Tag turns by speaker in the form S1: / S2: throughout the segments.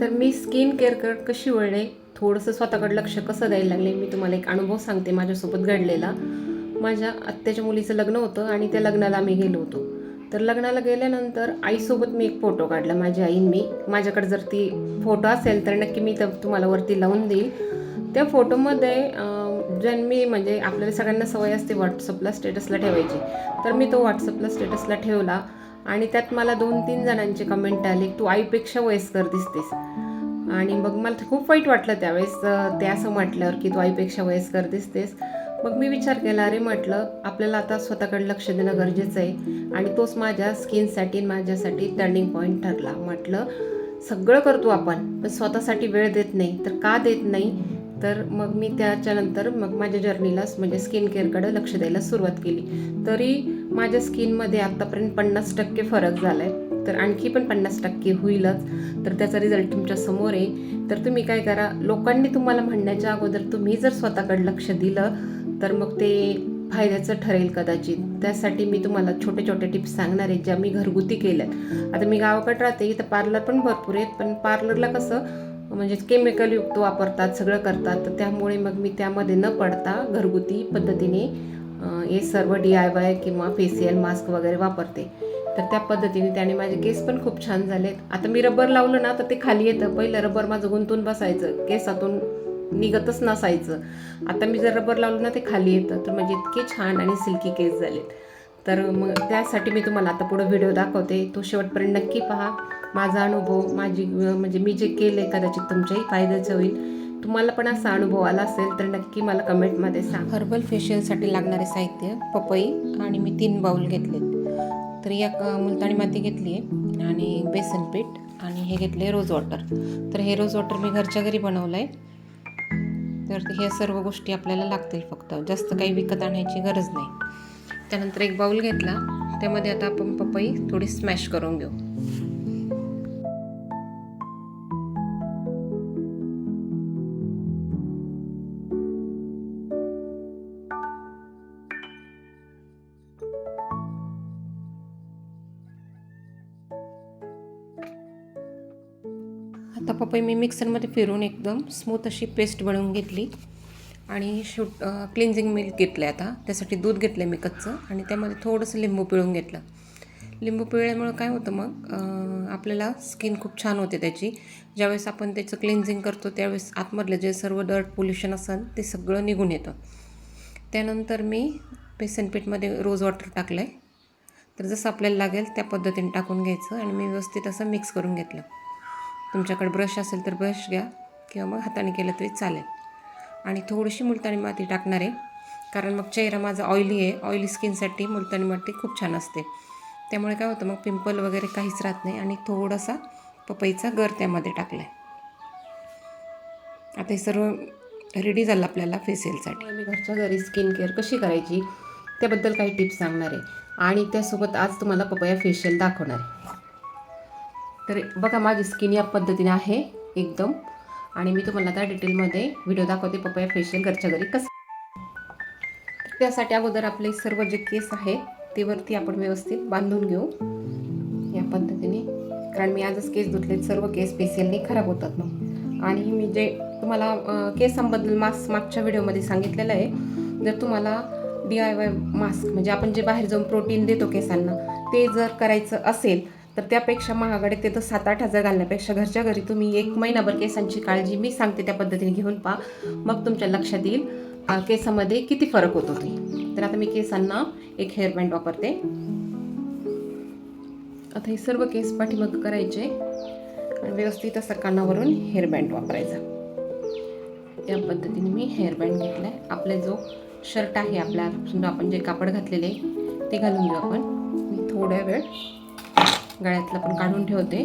S1: तर मी स्किन केअरकडे कशी वळले? थोडंसं स्वतःकडे लक्ष कसं द्यायला लागले? मी तुम्हाला एक अनुभव सांगते माझ्यासोबत घडलेला. माझ्या आत्याच्या मुलीचं लग्न होतं आणि त्या लग्नाला आम्ही गेलो होतो. तर लग्नाला गेल्यानंतर आईसोबत मी एक फोटो काढला माझी आईन मी. माझ्याकडे जर ती फोटो असेल तर नक्की मी तर तुम्हाला वरती लावून देईल. त्या फोटोमध्ये जन्मी म्हणजे आपल्याला सगळ्यांना सवय असते व्हॉट्सअपला स्टेटसला ठेवायची. तर मी तो व्हॉट्सअपला स्टेटसला ठेवला. आणि त्यात मला दोन तीन जणांचे कमेंट आले तू आईपेक्षा वयस्कर दिसतेस. आणि मग मला ते खूप वाईट वाटलं त्यावेळेस ते असं म्हटल्यावर की तू आईपेक्षा वयस्कर दिसतेस. मग मी विचार केला अरे म्हटलं आपल्याला आता स्वतःकडे लक्ष देणं गरजेचं आहे. आणि तोच माझ्या स्किनसाठी माझ्यासाठी टर्निंग पॉईंट ठरला. म्हटलं सगळं करतो आपण पण स्वतःसाठी वेळ देत नाही. तर का देत नाही? तर मग मी त्याच्यानंतर मग माझ्या जर्नीलाच म्हणजे स्किन केअरकडे लक्ष द्यायला सुरुवात केली. तरी माझ्या स्किनमध्ये आत्तापर्यंत पन्नास टक्के फरक झाला आहे तर आणखी पण पन्नास टक्के होईलच. तर त्याचा रिझल्ट तुमच्यासमोर आहे. तर तुम्ही काय करा लोकांनी तुम्हाला म्हणण्याच्या अगोदर तुम्ही जर स्वतःकडे लक्ष दिलं तर मग ते फायद्याचं ठरेल कदाचित. त्यासाठी मी तुम्हाला छोटे छोटे टिप्स सांगणार आहे ज्या मी घरगुती केल्यात. आता मी गावाकडे राहते इथं पार्लर पण भरपूर आहेत पण पार्लरला कसं म्हणजे केमिकलयुक्त वापरतात सगळं करतात. तर त्यामुळे मग मी त्यामध्ये न पडता घरगुती पद्धतीने हे सर्व डी आय वाय किंवा फेसियल मास्क वगैरे वापरते. तर त्या पद्धतीने त्याने माझे केस पण खूप छान झालेत. आता मी रबर लावलं ना तर ते खाली येतं. पहिलं रबर माझं गुंतून बसायचं. केसातून निघतच नसायचं. आता मी जर रबर लावलं ना ते खाली येतं. तर म्हणजे इतके छान आणि सिल्की केस झालेत. तर मग त्यासाठी मी तुम्हाला आता पुढे व्हिडिओ दाखवते. तो शेवटपर्यंत नक्की पहा. माझा अनुभव माझी म्हणजे मी जे केलं आहे कदाचित तुमच्याही फायद्याचं होईल. तुम्हाला पण असा अनुभव आला असेल तर नक्की मला कमेंटमध्ये सांग. हर्बल फेशियलसाठी लागणारे साहित्य पपई आणि मी तीन बाउल घेतलेत. तर एक मुलतानी माती घेतली आहे आणि बेसन पीठ आणि हे घेतले रोज वॉटर. तर हे रोज वॉटर मी घरच्या घरी बनवलं आहे तर ह्या सर्व गोष्टी आपल्याला लागतील फक्त. जास्त काही विकत आणायची गरज नाही. त्यानंतर एक बाउल घेतला. त्यामध्ये आता आपण पपई थोडी स्मॅश करून घेऊ. पपई मी मिक्सरमध्ये फिरून एकदम स्मूथ अशी पेस्ट बनवून घेतली. आणि शूट क्लिन्झिंग मिल्क घेतलं आहे आता. त्यासाठी दूध घेतलं आहे मी कच्चं आणि त्यामध्ये थोडंसं लिंबू पिळून घेतलं. लिंबू पिळल्यामुळं काय होतं मग आपल्याला स्किन खूप छान होते त्याची. ज्यावेळेस आपण त्याचं क्लिन्झिंग करतो त्यावेळेस आतमधलं जे सर्व डर्ट पोल्युशन असेल ते सगळं निघून येतं. त्यानंतर मी बेसन पीठमध्ये रोज वॉटर टाकलं आहे तर जसं आपल्याला लागेल त्या पद्धतीने टाकून घ्यायचं आणि मी व्यवस्थित असं मिक्स करून घेतलं. तुमच्याकडे ब्रश असेल तर ब्रश घ्या किंवा मग हाताने केलं तरी चालेल. आणि थोडीशी मुलतानी माती टाकणार आहे. कारण मग चेहरा माझा ऑइली आहे. ऑइली स्किनसाठी मुलतानी माती खूप छान असते. त्यामुळे काय होतं मग पिंपल वगैरे काहीच राहत नाही. आणि थोडासा पपईचा गर त्यामध्ये टाकला आहे आता हे सर्व रेडी झालं आपल्याला फेसियलसाठी आम्ही घरच्या घरी स्किन केअर कशी करायची? त्याबद्दल काही टिप्स सांगणार आहे. आणि त्यासोबत आज तुम्हाला पपया फेशियल दाखवणार आहे. तर बघा माझी स्किन या पद्धतीने आहे एकदम. आणि मी तुम्हाला आता डिटेलमध्ये व्हिडिओ दाखवते पपया फेशियल घरच्या घरी कसं. त्यासाठी अगोदर आपले सर्व जे केस आहे ते वरती आपण व्यवस्थित बांधून घेऊ. या पद्धतीने. कारण मी आजच केस धुतलेत सर्व केस फेशियलने खराब होतात मग आणि मी जे तुम्हाला केसांबद्दल मास्क मागच्या व्हिडिओमध्ये सांगितलेलं आहे जर तुम्हाला डी आय वाय मास्क म्हणजे आपण जे बाहेर जाऊन प्रोटीन देतो केसांना ते जर करायचं असेल तर त्यापेक्षा महागडे ते तर सात आठ हजार घालण्यापेक्षा घरच्या घरी तुम्ही एक महिनाभर केसांची काळजी मी सांगते त्या पद्धतीने घेऊन पहा. मग तुमच्या लक्षात येईल केसामध्ये किती फरक होतो ते. तर आता मी केसांना एक हेअरबँड वापरते. आता हे सर्व केस पाठीमाग करायचे आणि व्यवस्थित असं कानावरून हेअरबँड वापरायचा. या पद्धतीने मी हेअरबँड घेतला आहे आपला जो शर्ट आहे आपल्या समजा आपण जे कापड घातलेले ते घालून घेऊ आपण. मी थोड्या वेळ गळ्यातलं पण काढून ठेवते.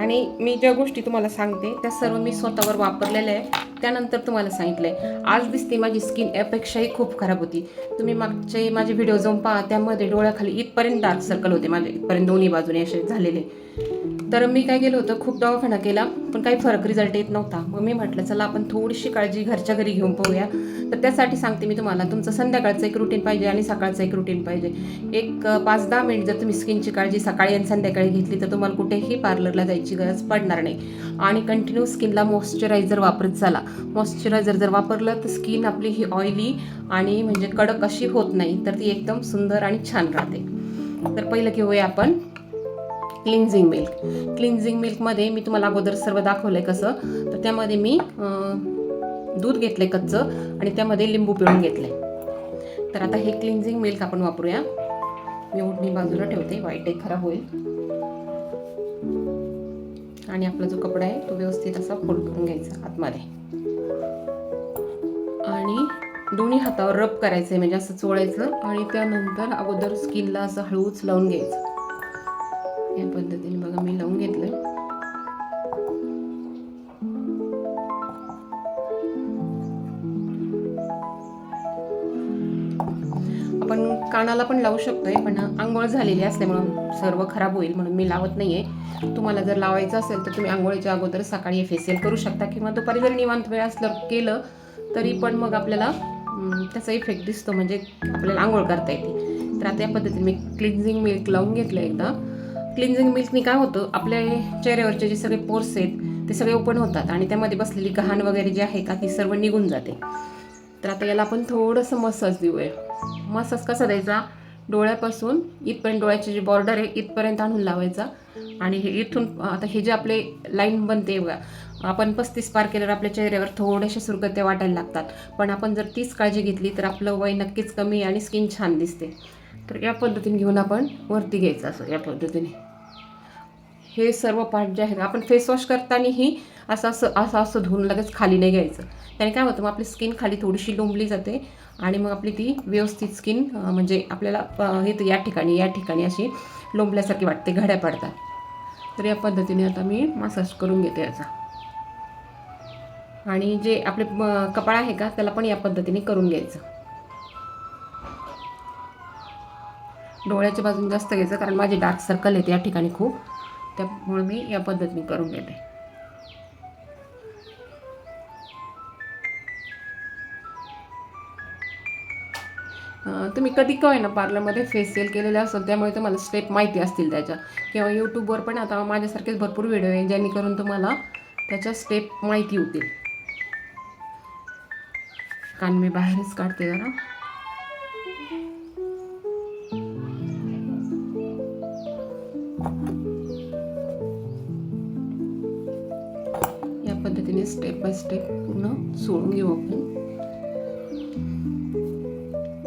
S1: आणि मी ज्या गोष्टी तुम्हाला सांगते त्या सर्व मी स्वतःवर वापरलेल्या आहे त्यानंतर तुम्हाला सांगितलं आहे आज दिसते माझी स्किन यापेक्षाही खूप खराब होती. तुम्ही मागचे माझे व्हिडिओ जाऊन पहा त्यामध्ये डोळ्याखाली इथपर्यंत डार्क सर्कल होते माझे. इथपर्यंत दोन्ही बाजूने असे झालेले. तर मी काय केलं होतं खूप दवाखाना केला. पण काही फरक रिझल्ट येत नव्हता. मग मी म्हटलं चला आपण थोडीशी काळजी घरच्या घरी घेऊन पाहूया. तर त्यासाठी सांगते मी तुम्हाला तुमचं संध्याकाळचं एक रुटीन पाहिजे आणि सकाळचं एक रुटीन पाहिजे. एक पाच दहा मिनिट जर तुम्ही स्किनची काळजी सकाळी आणि संध्याकाळी घेतली तर तुम्हाला कुठेही पार्लरला जायची गरज पडणार नाही. आणि कंटिन्यू स्किनला मॉइश्चरायझर वापरत चला. मॉइश्चरायझर जर वापरलं तर स्किन आपली ही ऑइली आणि म्हणजे कडक अशी होत नाही तर ती एकदम सुंदर आणि छान राहते. तर पहिलं घेऊया आपण. क्लिन्झिंग मिल्क क्लिन्झिंग मिल्कमध्ये मी तुम्हाला अगोदर सर्व दाखवलं आहे कसं. तर त्यामध्ये मी दूध घेतलं कच्चं आणि त्यामध्ये लिंबू पिळून घेतलं तर आता हे क्लिन्झिंग मिल्क आपण वापरूया. मी ओढणी बाजूला ठेवते वाईट एक खराब होईल. आणि आपला जो कपडा आहे तो व्यवस्थित असा फोल्ड करून घ्यायचा आतमध्ये. आणि दोन्ही हातावर रब करायचं आहे म्हणजे असं चोळायचं आणि त्यानंतर अगोदर स्किनला असं हळूच लावून घ्यायचं. या पद्धतीने बघा मी लावून घेतलं आपण कानाला पण लावू शकतोय पण आंघोळ झालेली असल्यामुळं सर्व खराब होईल म्हणून मी लावत नाहीये. तुम्हाला जर लावायचं असेल तर तुम्ही आंघोळीच्या अगोदर सकाळी हे करू शकता किंवा दुपारी जर निवांत वेळ असलं केलं तरी पण मग आपल्याला त्याचा इफेक्ट दिसतो म्हणजे आपल्याला आंघोळ करता येते. तर आता या पद्धतीने मी क्लिन्झिंग मिल्क लावून घेतलं एकदा. क्लिन्झिंग मिल्कनी काय होतं? आपल्या चेहऱ्यावरचे जे सगळे पोर्स आहेत ते सगळे ओपन होतात आणि त्यामध्ये बसलेली घाण वगैरे जी आहे का ती सर्व निघून जाते. तर आता याला आपण थोडंसं मसाज देऊया. मसाज कसा द्यायचा? डोळ्यापासून इथपर्यंत डोळ्याची जी बॉर्डर आहे इथपर्यंत आणून लावायचा. आणि हे इथून आता हे जे आपले लाईन बनते बघा आपण पस्तीस पार केल्यावर आपल्या चेहऱ्यावर थोड्याशा सुरगत्या वाटायला लागतात. पण आपण जर तीच काळजी घेतली तर आपलं वय नक्कीच कमी आणि स्किन छान दिसते. तर या पद्धतीने घेऊन आपण वरती घ्यायचं असं या पद्धतीने. हे सर्व पार्ट जे आहेत आपण फेस वॉश करतानाही असं असं असं असं धुवून लगेच खाली नाही घ्यायचं. त्याने काय होतं मग आपली स्किन खाली थोडीशी लोंबली जाते आणि मग आपली ती व्यवस्थित स्किन म्हणजे आपल्याला हे तर या ठिकाणी या ठिकाणी अशी लोंबल्यासारखी वाटते घड्या पडतात. तर या पद्धतीने आता मी मसाज करून घेते याचा. आणि जे आपले कपाळ आहे का त्याला पण या पद्धतीने करून घ्यायचं. डोळ्याच्या बाजून जास्त घ्यायचं कारण माझे डार्क सर्कल आहेत या ठिकाणी खूप त्यामुळे मी या पद्धतीने करून घेते. तुम्ही कधी काय ना पार्लरमध्ये फेशियल केलेलं असतात त्यामुळे तुम्हाला स्टेप माहिती असतील त्याच्या. किंवा यूट्यूबवर पण आता माझ्यासारखेच भरपूर व्हिडिओ आहे जेणेकरून तुम्हाला त्याच्या स्टेप माहिती होतील. कान मी बाहेरच काढते जरा. स्टेप बाय स्टेप पूर्ण सोडून घेऊ आपण.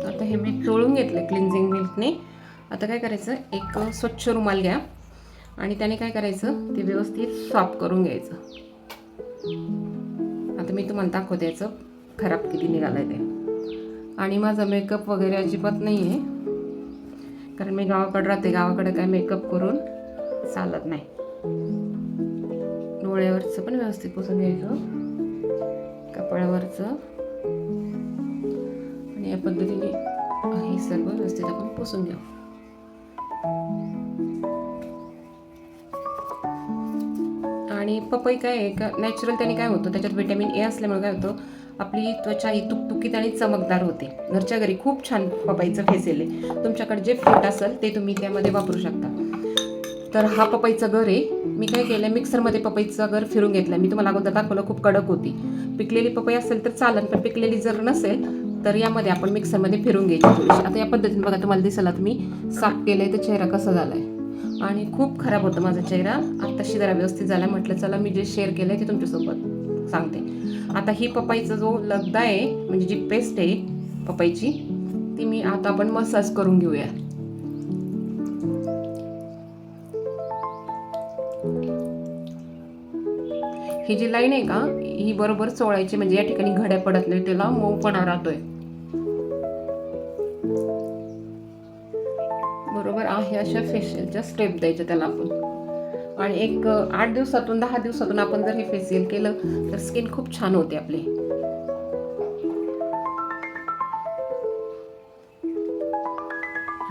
S1: आता हे मी चोळून घेतलं क्लिन्झिंग मिल्कने आता काय करायचं? एक स्वच्छ रुमाल घ्या. आणि त्याने काय करायचं? ते व्यवस्थित साफ करून घ्यायचं. आता मी तुम्हाला दाखवते याचं खराब किती निघालं आहे ते. आणि माझा मेकअप वगैरे अजिबात नाही आहे कारण मी गावाकडे राहते. गावाकडे काय मेकअप करून चालत नाही. कपड्यावरचं पण व्यवस्थित पुसून घ्यायचं. कपड्यावरचं. आणि या पद्धतीने हे सर्व व्यवस्थित आपण पुसून घेऊ आणि पपई काय आहे? का नॅचरल त्याने काय होतं? त्याच्यात व्हिटॅमिन ए असल्यामुळे काय होतं? आपली त्वचा ही तुकतुकीत आणि चमकदार होते. घरच्या घरी खूप छान पपईचं फेसेल आहे. तुमच्याकडे जे फ्रूट असेल ते तुम्ही त्यामध्ये वापरू शकता. तर हा पपईचं घर आहे. मी काय केलं मिक्सरमध्ये पपईचा गर फिरून घेतला मी तुम्हाला अगोदर दाखवलं खूप कडक होती. पिकलेली पपई असेल तर चालन पण पिकलेली जर नसेल तर यामध्ये आपण मिक्सरमध्ये फिरून घ्यायची थोडीशी आता या पद्धतीने बघा तुम्हाला दिसला तुम्ही साफ केलंय तर चेहरा कसा झालाय. आणि खूप खराब होतं माझा चेहरा. आत्ताशी जरा व्यवस्थित झाला म्हटलं चला मी जे शेअर केलं आहे ते तुमच्यासोबत सांगते. आता ही पपईचा जो लगदा आहे म्हणजे जी पेस्ट आहे पपईची ती मी आता आपण मसाज करून घेऊया. ही जी लाईन आहे का ही बरोबर चोळायची म्हणजे या ठिकाणी घड्या पडत नाही त्याला मऊपणा राहतोय. बरोबर आहे अशा फेशियलच्या स्टेप द्यायच्या त्याला आपण. आणि एक आठ दिवसातून दहा दिवसातून आपण जर हे फेशियल केलं तर स्किन खूप छान होते आपली.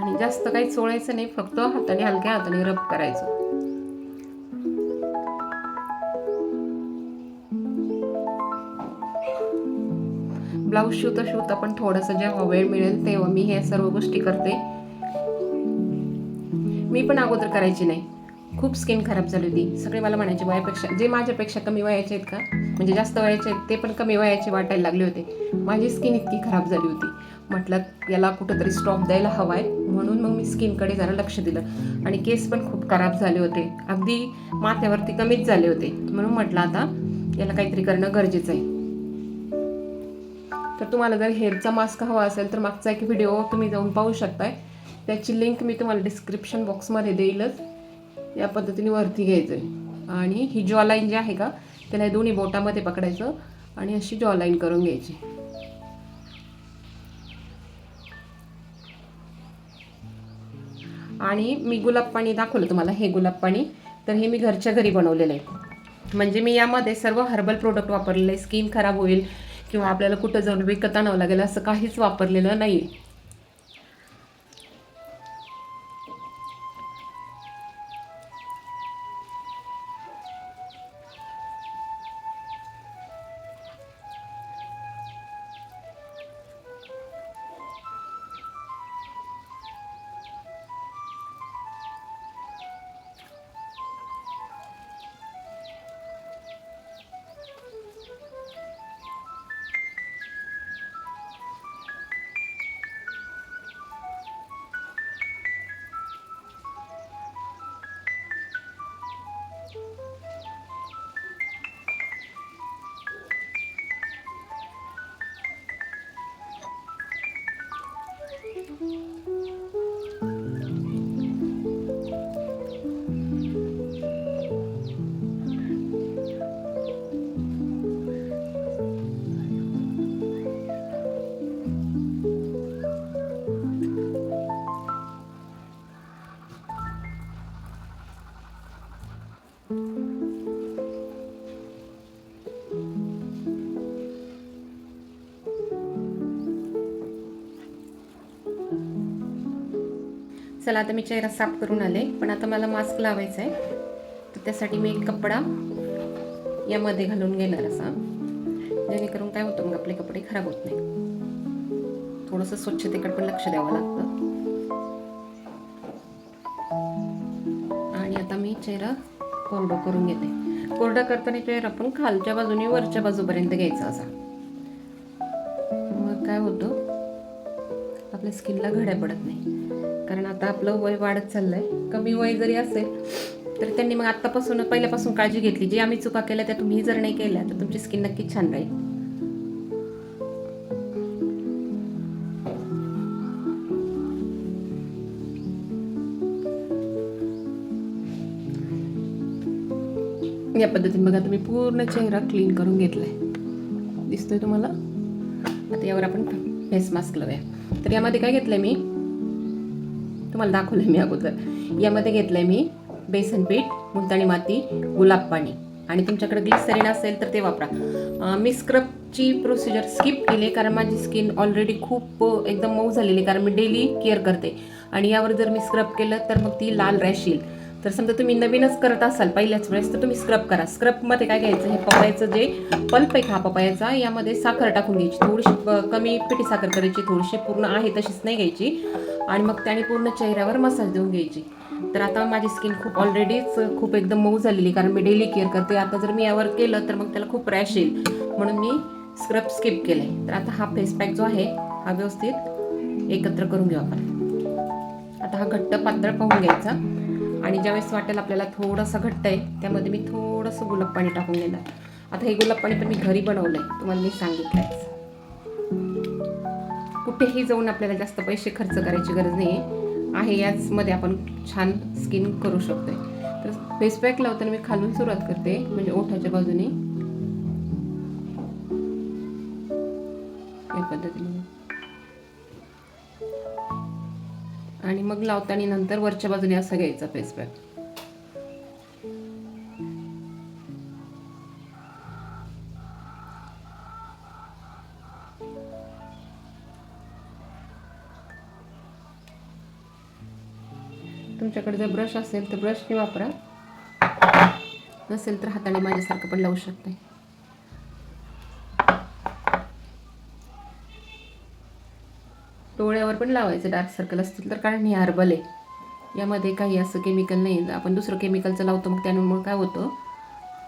S1: आणि जास्त काही चोळायचं नाही फक्त हाताने हलक्या हाताने रब करायचं. ब्लाऊज शिवता शिवता पण थोडंसं जेव्हा वेळ मिळेल तेव्हा मी हे सर्व गोष्टी करते. मी पण अगोदर करायची नाही. खूप स्किन खराब झाली होती. सगळे मला म्हणायचे वयापेक्षा जे माझ्यापेक्षा कमी वयाचे आहेत का? म्हणजे जास्त वयाचे आहेत ते पण कमी वयाचे वाटायला लागले होते. माझी स्किन इतकी खराब झाली होती. म्हटलं याला कुठंतरी स्टॉप द्यायला हवा आहे म्हणून मग मी स्किनकडे जरा लक्ष दिलं. आणि केस पण खूप खराब झाले होते. अगदी माथ्यावरती कमीच झाले होते. म्हणून म्हटलं आता याला काहीतरी करणं गरजेचं आहे. तर तुम्हाला जर हेअरचा मास्क हवा असेल तर मागचा एक व्हिडिओ तुम्ही जाऊन पाहू शकताय. त्याची लिंक मी तुम्हाला डिस्क्रिप्शन बॉक्समध्ये देईलच. या पद्धतीने वरती घ्यायचं आहे आणि ही जॉ लाईन जी आहे का त्याला हे दोन्ही बोटामध्ये पकडायचं आणि अशी जॉ लाईन करून घ्यायची. आणि मी गुलाब पाणी दाखवलं तुम्हाला हे गुलाब पाणी. तर हे मी घरच्या घरी बनवलेलं आहे. म्हणजे मी यामध्ये सर्व हर्बल प्रोडक्ट वापरलेले आहे. स्किन खराब होईल किंवा आपल्याला कुठं जाऊन विकत आणावं लागेल असं काहीच वापरलेलं नाही चला आता मी चेहरा साफ करून आले पण आता मला मास्क लावायचा आहे तर त्यासाठी मी एक कपडा यामध्ये घालून घेणार असा. जेणेकरून काय होतं मग आपले कपडे खराब होत नाही थोडंसं स्वच्छतेकडे पण लक्ष द्यावं लागतं. आणि आता मी चेहरा कोरडं करून घेते. कोरडा करताना चेहरा आपण खालच्या बाजूने वरच्या बाजूपर्यंत घ्यायचा असा. मग काय होतं? आपल्या स्किनला घड्या पडत नाही. कारण आता आपलं वय वाढत चाललंय. कमी वय जरी असेल तर त्यांनी मग आत्तापासून पहिल्यापासून काळजी घेतली. जी आम्ही चुका केल्या त्या तुम्ही जर नाही केल्या तर तुमची स्किन नक्कीच छान राहील. या पद्धतीने बघा तुम्ही पूर्ण चेहरा क्लीन करून घेतलाय. दिसतोय तुम्हाला? आता यावर आपण फेस मास्क लावूया. तर यामध्ये काय घेतलंय मी? तुम्हाला दाखवलंय मी अगोदर. यामध्ये घेतलंय मी बेसन पीठ मुलतानी माती गुलाब पाणी. आणि तुमच्याकडे ग्लिसरीन असेल तर ते वापरा. मी स्क्रबची प्रोसिजर स्किप केली कारण माझी स्किन ऑलरेडी खूप एकदम मऊ झालेली कारण मी डेली केअर करते. आणि यावर जर मी स्क्रब केलं तर मग ती लाल रॅश येईल तर समजा तुम्ही नवीनच करत असाल पहिल्याच वेळेस तर तुम्ही स्क्रब करा. स्क्रबमध्ये काय घ्यायचं? हे पपयाचं जे पल्प आहे हा पपयाचा यामध्ये साखर टाकून घ्यायची. थोडीशी प- कमी पिठी साखर करायची. थोडीशी पूर्ण आहे तशीच नाही घ्यायची. आणि मग त्याने पूर्ण चेहऱ्यावर मसाज देऊन घ्यायची. तर आता माझी स्किन खूप ऑलरेडीच खूप एकदम मऊ झालेली कारण मी डेली केअर करते. आता जर मी यावर केलं तर मग त्याला खूप रॅश येईल. म्हणून मी स्क्रब स्किप केलं आहे तर आता हा फेस पॅक जो आहे हा व्यवस्थित एकत्र करून घेऊ आपण. आता हा घट्ट पातळ पाहून घ्यायचा. आणि ज्यावेळेस वाटेल आपल्याला थोडंसं घट्ट आहे त्यामध्ये मी थोडंसं गुलाब पाणी टाकून घेणार. आता हे गुलाब पाणी पण मी घरी बनवलं आहे तुम्हाला मी सांगितलं कुठेही जाऊन आपल्याला जास्त पैसे खर्च करायची गरज नाही आहे याचमध्ये आपण छान स्किन करू शकतोय. तर फेस पॅक लावताना मी खालून सुरुवात करते म्हणजे ओठाच्या बाजूने. लावताना नंतर वरच्या बाजूने असा घ्यायचा फेस पॅक तुमच्याकडे जर ब्रश असेल तर ब्रशने वापरा. नसेल तर हाताने माझ्यासारखं पण लावू शकते. डोळ्यावर पण लावायचं. डार्क सर्कल असतील तर कारण हे हर्बल आहे. यामध्ये काही असं केमिकल नाही. आपण दुसरं केमिकलचं लावतो मग त्यामुळे काय होतं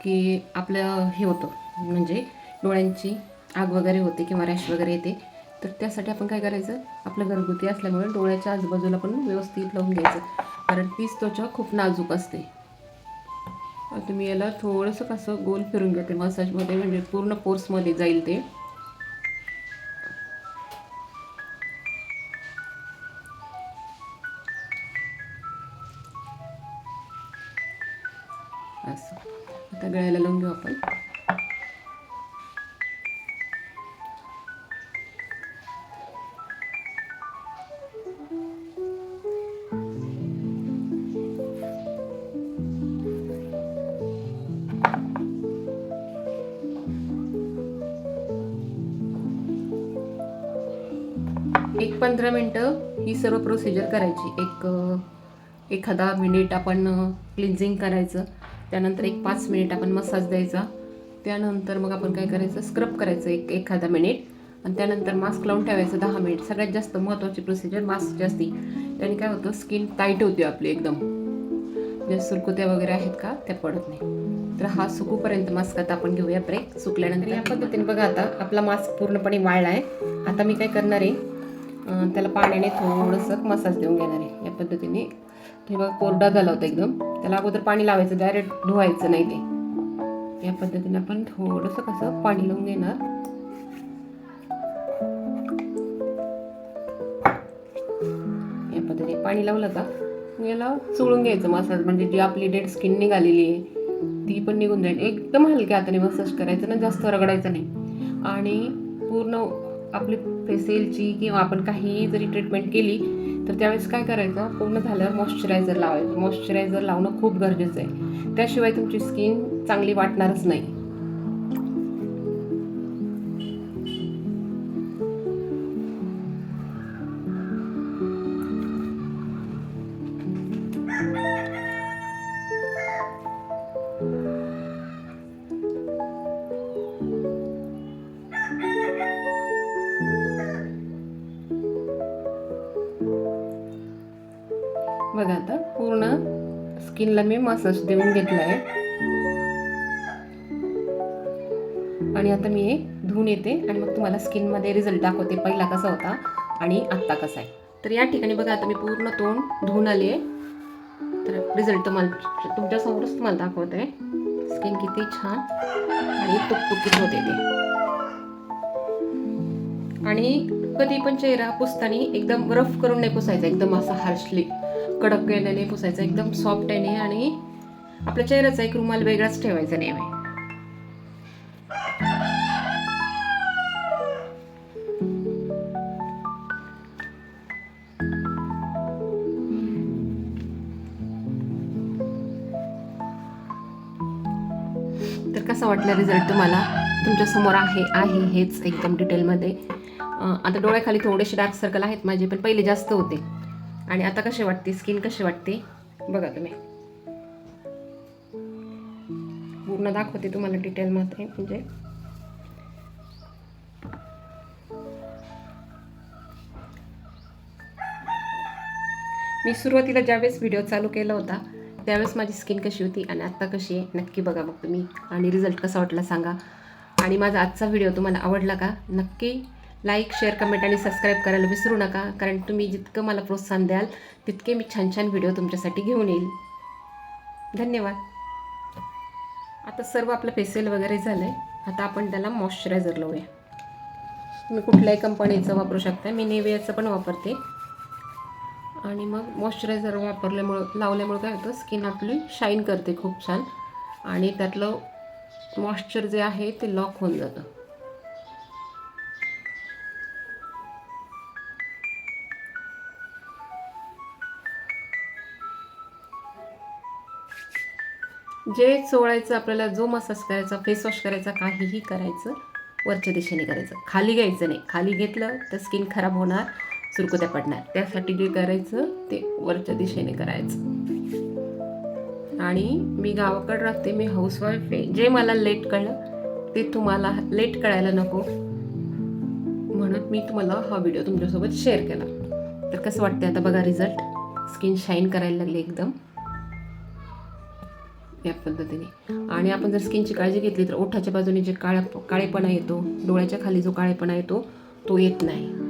S1: की आपलं हे होतं. म्हणजे डोळ्यांची आग वगैरे होते किंवा रॅश वगैरे येते. तर त्यासाठी आपण काय करायचं? आपलं घरगुती असल्यामुळे डोळ्याच्या आजूबाजूला पण व्यवस्थित लावून घ्यायचं. कारण तीच त्वचा खूप नाजूक असते. तुम्ही याला थोडंसं कसं गोल फिरून घेते. मसाजमध्ये म्हणजे पूर्ण पोर्समध्ये जाईल ते. आपण एक पंधरा मिनटं ही सर्व प्रोसिजर करायची. एक एखादा मिनिट आपण क्लिन्झिंग करायचं. त्यानंतर एक पाच मिनिट आपण मसाज द्यायचा. त्यानंतर मग आपण काय करायचं? स्क्रब करायचं एक एखादा मिनिट आणि त्यानंतर मास्क लावून ठेवायचं दहा मिनिट सगळ्यात जास्त महत्त्वाची प्रोसिजर मास्कची असते. त्याने काय होतं? स्किन टाईट होते आपली एकदम. ज्या सुरकुत्या वगैरे आहेत का त्या पडत नाही. तर हा सुकूपर्यंत मास्क आता आपण घेऊया ब्रेक सुकल्यानंतर या पद्धतीने बघा आता आपला मास्क पूर्णपणे वाळला आहे. आता मी काय करणार आहे? त्याला पाण्याने थोडंसं मसाज देऊन घेणार आहे. या पद्धतीने. हे बघा कोरडा झाला होता एकदम. त्याला अगोदर पाणी लावायचं डायरेक्ट धुवायचं नाही ते. या पद्धतीने आपण थोडंसं कसं पाणी लावून घेणार. या पद्धतीने पाणी लावलं का याला चोळून घ्यायचं मसाज म्हणजे जी आपली डेड स्किन निघालेली आहे ती पण निघून जाईल. एकदम हलक्या हाताने मसाज करायचं ना जास्त रगडायचं नाही. आणि पूर्ण आपली फेसेलची किंवा आपण काही जरी ट्रीटमेंट केली तर त्यावेळेस काय करायचं पूर्ण झाल्यावर मॉइश्चरायझर लावायचं. मॉइश्चरायझर लावणं खूप गरजेचं आहे. त्याशिवाय तुमची स्किन चांगली वाटणारच नाही. स्किनला मी मसाज देऊन घेतला आहे आणि आता मी हे धुवून येते आणि मग तुम्हाला स्किनमध्ये रिझल्ट दाखवते पहिला कसा होता आणि आत्ता कसा आहे. तर या ठिकाणी बघा आता मी पूर्ण तोंड धुवून आली आहे तर रिझल्ट तुम्हाला तुमच्यासमोरच तुम्हाला दाखवत. आहे स्किन किती छान आणि तुकतुकीत होते ते. आणि कधी पण चेहरा पुसताना एकदम रफ करून नाही पुसायचा एकदम असा हार्शली कडक केल्याने नाही पुसायचं एकदम सॉफ्ट आहे आणि आपल्या चेहऱ्याचा एक रुमाल वेगळाच ठेवायचा नेहमी. तर कसा वाटला रिझल्ट तुम्हाला? तुमच्यासमोर आहे आहे हेच एकदम डिटेलमध्ये आता डोळ्याखाली थोडेसे डार्क सर्कल आहेत माझे पण पहिले जास्त होते. आणि आता कसे वाटते? स्किन कशी वाटते? बघा तुम्ही. पूर्ण दाखवते तुम्हाला डिटेलमध्ये म्हणजे मी सुरुवातीला ज्यावेळेस व्हिडिओ चालू केला होता त्यावेळेस माझी स्किन कशी होती आणि आत्ता कशी आहे नक्की बघा मग तुम्ही. आणि रिझल्ट कसा वाटला सांगा. आणि माझा आजचा व्हिडिओ तुम्हाला आवडला का? नक्की लाईक शेअर कमेंट आणि सबस्क्राईब करायला विसरू नका. कारण तुम्ही जितकं मला प्रोत्साहन द्याल तितके मी छान छान व्हिडिओ तुमच्यासाठी घेऊन येईल. धन्यवाद. आता सर्व आपलं फेसियल वगैरे झालं आहे आता आपण त्याला मॉइश्चरायझर लावूया. तुम्ही कुठल्याही कंपनीचं वापरू शकता. मी नेवियाचं पण वापरते. आणि मग मॉइश्चरायझर वापरल्यामुळं लावल्यामुळं काय होतं? स्किन आपली शाईन करते खूप छान. आणि त्यातलं मॉइश्चर जे आहे ते लॉक होऊन जातं. जे चोळायचं आपल्याला जो मसाज करायचा फेस वॉश करायचा काहीही करायचं वरच्या दिशेने करायचं. खाली घ्यायचं नाही. खाली घेतलं तर स्किन खराब होणार सुरकुत्या पडणार. त्यासाठी जे करायचं ते वरच्या दिशेने करायचं. आणि मी गावाकडे राहते मी हाऊसवाईफ आहे. जे मला लेट कळलं ते तुम्हाला लेट कळायला नको. म्हणून मी तुम्हाला हा व्हिडिओ तुमच्यासोबत शेअर केला. तर कसं वाटतं आता बघा रिझल्ट स्किन शाईन करायला लागली एकदम. या पद्धतीने. आणि आपण जर स्किनची काळजी घेतली तर ओठाच्या बाजूने जे काळ्या काळेपणा येतो डोळ्याच्या खाली जो काळेपणा येतो तो येत नाही.